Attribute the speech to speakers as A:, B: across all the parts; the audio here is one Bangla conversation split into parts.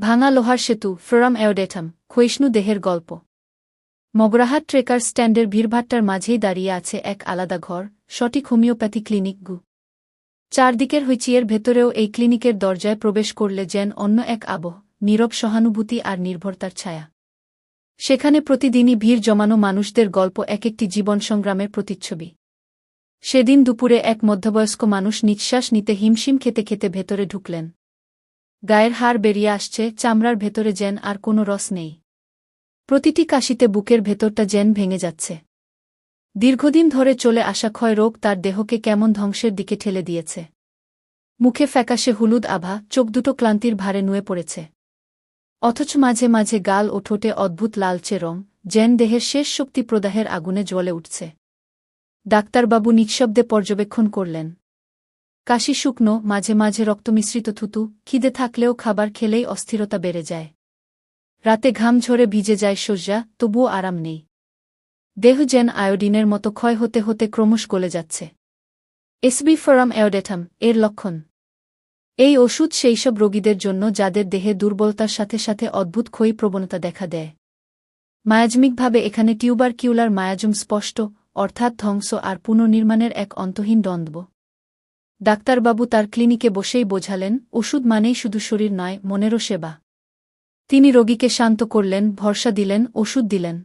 A: ভাঙা লোহার সেতু, ফ্রম এওডেথাম, ক্ষয়িষ্ণু দেহের গল্প। মগরাহাট ট্রেকার স্ট্যান্ডের ভিড়ভাট্টার মাঝেই দাঁড়িয়ে আছে এক আলাদা ঘর, সঠিক হোমিওপ্যাথি ক্লিনিক গু। চারদিকের হইচিয়ের ভেতরেও এই ক্লিনিকের দরজায় প্রবেশ করলে যেন অন্য এক আবহ, নীরব সহানুভূতি আর নির্ভরতার ছায়া। সেখানে প্রতিদিনই ভিড় জমানো মানুষদের গল্প এক একটি জীবন সংগ্রামের প্রতিচ্ছবি। সেদিন দুপুরে এক মধ্যবয়স্ক মানুষ নিঃশ্বাস নিতে হিমশিম খেতে খেতে ভেতরে ঢুকলেন। গায়ের হাড় বেরিয়ে আসছে, চামড়ার ভেতরে যেন আর কোনো রস নেই। প্রতিটি কাশিতে বুকের ভেতরটা যেন ভেঙে যাচ্ছে। দীর্ঘদিন ধরে চলে আসা ক্ষয় রোগ তার দেহকে কেমন ধ্বংসের দিকে ঠেলে দিয়েছে। মুখে ফ্যাকাশে হলুদ আভা, চোখ দুটো ক্লান্তির ভারে নুয়ে পড়েছে। অথচ মাঝে মাঝে গাল ও ঠোঁটে অদ্ভুত লালচে রং, যেন দেহের শেষ শক্তি প্রদাহের আগুনে জ্বলে উঠছে। ডাক্তারবাবু নিঃশব্দে পর্যবেক্ষণ করলেন। কাশি শুকনো, মাঝে মাঝে রক্তমিশ্রিত থুতু, খিদে থাকলেও খাবার খেলেই অস্থিরতা বেড়ে যায়। রাতে ঘাম ঝরে ভিজে যায় শয্যা, তবুও আরাম নেই। দেহ যেন আয়োডিনের মতো ক্ষয় হতে হতে ক্রমশ গলে যাচ্ছে। এসবি ফরাম অ্যাওডেথাম এর লক্ষণ। এই ওষুধ সেইসব রোগীদের জন্য যাদের দেহে দুর্বলতার সাথে সাথে অদ্ভুত ক্ষয়ী প্রবণতা দেখা দেয়। মায়াজমিকভাবে এখানে টিউবার কিউলার মায়াজুম স্পষ্ট, অর্থাৎ ধ্বংস আর পুনর্নির্মাণের এক অন্তহীন দ্বন্দ্ব। ডাক্তারবাবু তার ক্লিনিকে বসেই বোঝালেন, ওষুধ মানেই শুধু শরীর নয়, মনেরও সেবা। তিনি রোগীকে শান্ত করলেন, ভরসা দিলেন, ওষুধ দিলেন।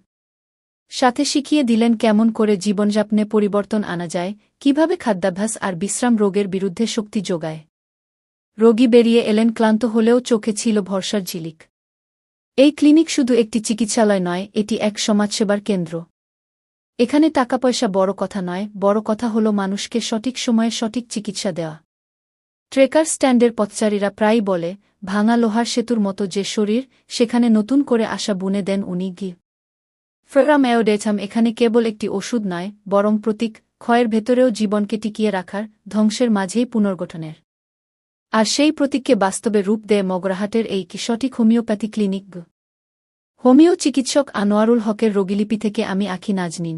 A: সাথে শিখিয়ে দিলেন কেমন করে জীবনযাপনে পরিবর্তন আনা যায়, কীভাবে খাদ্যাভ্যাস আর বিশ্রাম রোগের বিরুদ্ধে শক্তি যোগায়। রোগী বেরিয়ে এলেন, ক্লান্ত হলেও চোখে ছিল ভরসার ঝিলিক। এই ক্লিনিক শুধু একটি চিকিৎসালয় নয়, এটি এক সমাজসেবার কেন্দ্র। এখানে টাকা পয়সা বড় কথা নয়, বড় কথা হল মানুষকে সঠিক সময়ে সঠিক চিকিৎসা দেওয়া। ট্রেকার স্ট্যান্ডের পথচারীরা প্রায়ই বলে, ভাঙা লোহার সেতুর মতো যে শরীর, সেখানে নতুন করে আসা বুনে দেন উনি গি ফেরাম অ্যাওডেথাম এখানে কেবল একটি ওষুধ নয়, বরং প্রতীক, ক্ষয়ের ভেতরেও জীবনকে টিকিয়ে রাখার, ধ্বংসের মাঝেই পুনর্গঠনের। আর সেই প্রতীককে বাস্তবে রূপ দেয় মগরাহাটের এই সঠিক হোমিওপ্যাথি ক্লিনিক হোমিও চিকিৎসক আনোয়ারুল হকের রোগীলিপি থেকে আমি আখি নাজনিন।